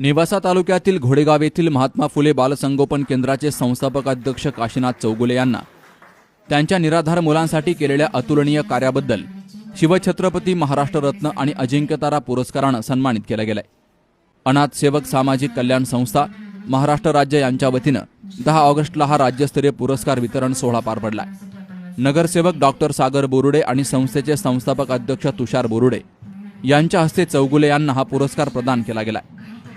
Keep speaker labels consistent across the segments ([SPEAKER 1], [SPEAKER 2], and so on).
[SPEAKER 1] नेवासा तालुक्यातील घोडेगाव येथील महात्मा फुले बालसंगोपन केंद्राचे संस्थापक अध्यक्ष काशीनाथ चौगुले यांना त्यांच्या निराधार मुलांसाठी केलेल्या अतुलनीय कार्याबद्दल शिवछत्रपती महाराष्ट्र रत्न आणि अजिंक्यतारा पुरस्कारानं सन्मानित केलं गेलंय. अनाथ सेवक सामाजिक कल्याण संस्था महाराष्ट्र राज्य यांच्या वतीनं दहा ऑगस्टला हा राज्यस्तरीय पुरस्कार वितरण सोहळा पार पडलाय. नगरसेवक डॉक्टर सागर बोरुडे आणि संस्थेचे संस्थापक अध्यक्ष तुषार बोरुडे यांच्या हस्ते चौगुले यांना हा पुरस्कार प्रदान केला गेलाय.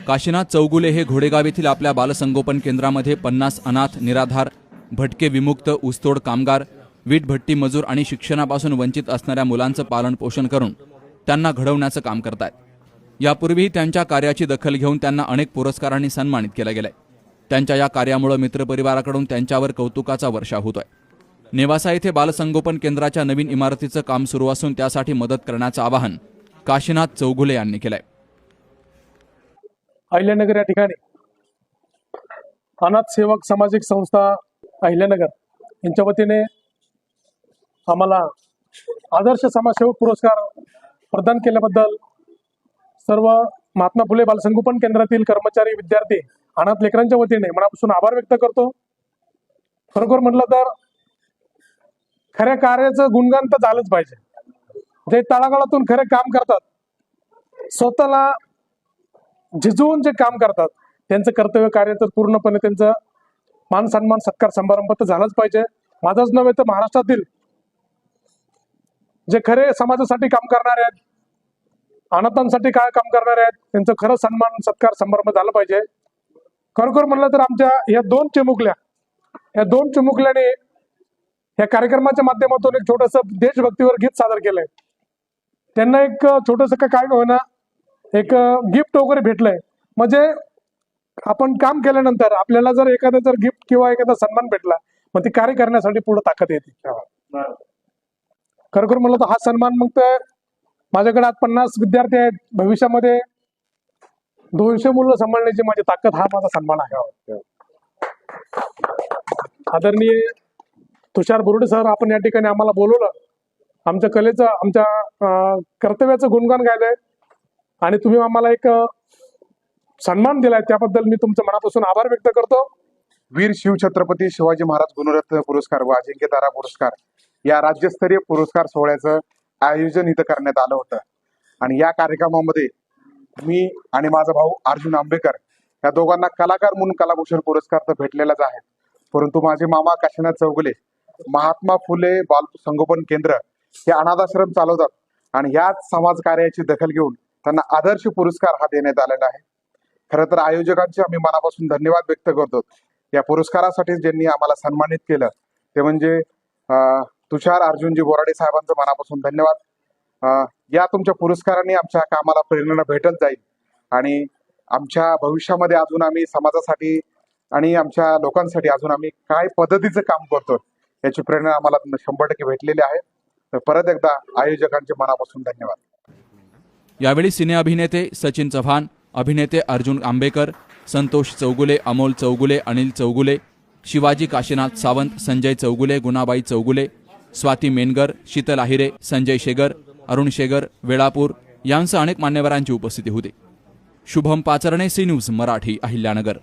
[SPEAKER 1] काशीनाथ चौगुले हे घोडेगाव येथील आपल्या बालसंगोपन केंद्रामध्ये पन्नास अनाथ निराधार भटके विमुक्त ऊसतोड कामगार वीटभट्टी मजूर आणि शिक्षणापासून वंचित असणाऱ्या मुलांचं पालन पोषण करून त्यांना घडवण्याचं काम करतायत. यापूर्वीही त्यांच्या कार्याची दखल घेऊन त्यांना अनेक पुरस्कारांनी सन्मानित केलं गेलंय. त्यांच्या या कार्यामुळे मित्रपरिवाराकडून त्यांच्यावर कौतुकाचा वर्षा होतोय. नेवासा येथे बालसंगोपन केंद्राच्या नवीन इमारतीचं काम सुरू असून त्यासाठी मदत करण्याचं आवाहन काशीनाथ चौगुले यांनी केलंय.
[SPEAKER 2] अहिल्यानगर या ठिकाणी. अनाथ सेवक सामाजिक संस्था अहिल्यानगर यांच्या वतीने आम्हाला आदर्श समाजसेवक पुरस्कार प्रदान केल्याबद्दल सर्व महात्मा फुले बालसंगोपन केंद्रातील कर्मचारी विद्यार्थी अनाथ लेकरांच्या वतीने मनापासून आभार व्यक्त करतो. खरोखर म्हटलं तर खऱ्या कार्याचं गुणगान तर झालंच पाहिजे. जे तळागाळातून खरे काम करतात स्वतःला झिजवून जे काम करतात त्यांचं कर्तव्य कार्य तर पूर्णपणे त्यांचं मान सन्मान सत्कार समारंभ तर झालाच पाहिजे. माझाच नव्हे तर महाराष्ट्रातील जे खरे समाजासाठी काम करणारे आहेत अनाथांसाठी काय काम करणारे आहेत त्यांचं खरं सन्मान सत्कार समारंभ झाला पाहिजे. खरोखर म्हणलं तर आमच्या या दोन चिमुकल्या या दोन चिमुकल्याने या कार्यक्रमाच्या माध्यमातून एक छोटस देशभक्तीवर गीत सादर केलंय. त्यांना एक छोटस काय होईना एक गिफ्ट वगैरे भेटलंय. म्हणजे आपण काम केल्यानंतर आपल्याला जर एखादा जर गिफ्ट किंवा एखादा सन्मान भेटला मग ती कार्य करण्यासाठी पुढे ताकद येते. खरोखर म्हणलं तर हा सन्मान मग तर माझ्याकडे आज पन्नास विद्यार्थी आहेत. भविष्यामध्ये दोनशे मुलं सांभाळण्याची माझी ताकद हा माझा सन्मान आहे. आदरणीय तुषार बुरुडे सर आपण या ठिकाणी आम्हाला बोलवलं. आमच्या कलेचं आमच्या कर्तव्याचं गुणगान गायलंय. आणि तुम्ही आम्हाला एक सन्मान दिलाय. त्याबद्दल मी तुमचं मनापासून आभार व्यक्त करतो.
[SPEAKER 3] वीर शिवछत्रपती शिवाजी महाराज गुणरत्न पुरस्कार व अजिंक्यतारा पुरस्कार या राज्यस्तरीय पुरस्कार सोहळ्याचं आयोजन इथं करण्यात आलं होतं. आणि या कार्यक्रमामध्ये मी आणि माझा भाऊ अर्जुन आंबेकर या दोघांना कलाकार म्हणून कलाभूषण पुरस्कार तर भेटलेलाच आहे. परंतु माझे मामा काशीनाथ चौगुले महात्मा फुले बाल संगोपन केंद्र हे अनाथाश्रम चालवतात आणि याच समाज कार्याची दखल घेऊन त्यांना आदर्श पुरस्कार हा देण्यात आलेला आहे. खरं तर आयोजकांचे आम्ही मनापासून धन्यवाद व्यक्त करतो. या पुरस्कारासाठी ज्यांनी आम्हाला सन्मानित केलं ते म्हणजे तुषार अर्जुनजी बोराडे साहेबांचं मनापासून धन्यवाद. या तुमच्या पुरस्काराने आमच्या कामाला प्रेरणा भेटत जाईल आणि आमच्या भविष्यामध्ये अजून आम्ही समाजासाठी आणि आमच्या लोकांसाठी अजून आम्ही काय पद्धतीचं काम करतो याची प्रेरणा आम्हाला शंभर टक्के भेटलेली आहे. तर परत एकदा आयोजकांचे मनापासून धन्यवाद.
[SPEAKER 1] यावेळी सिने अभिनेते सचिन चव्हाण अभिनेते अर्जुन आंबेकर संतोष चौगुले अमोल चौगुले अनिल चौगुले शिवाजी काशीनाथ सावंत संजय चौगुले गुणाबाई चौगुले स्वाती मेनगर शीतल आहिरे संजय शेगर अरुण शेगर वेळापूर यांसह अनेक मान्यवरांची उपस्थिती होती. Shubham Pacharne C news Marathi Ahilyanagar.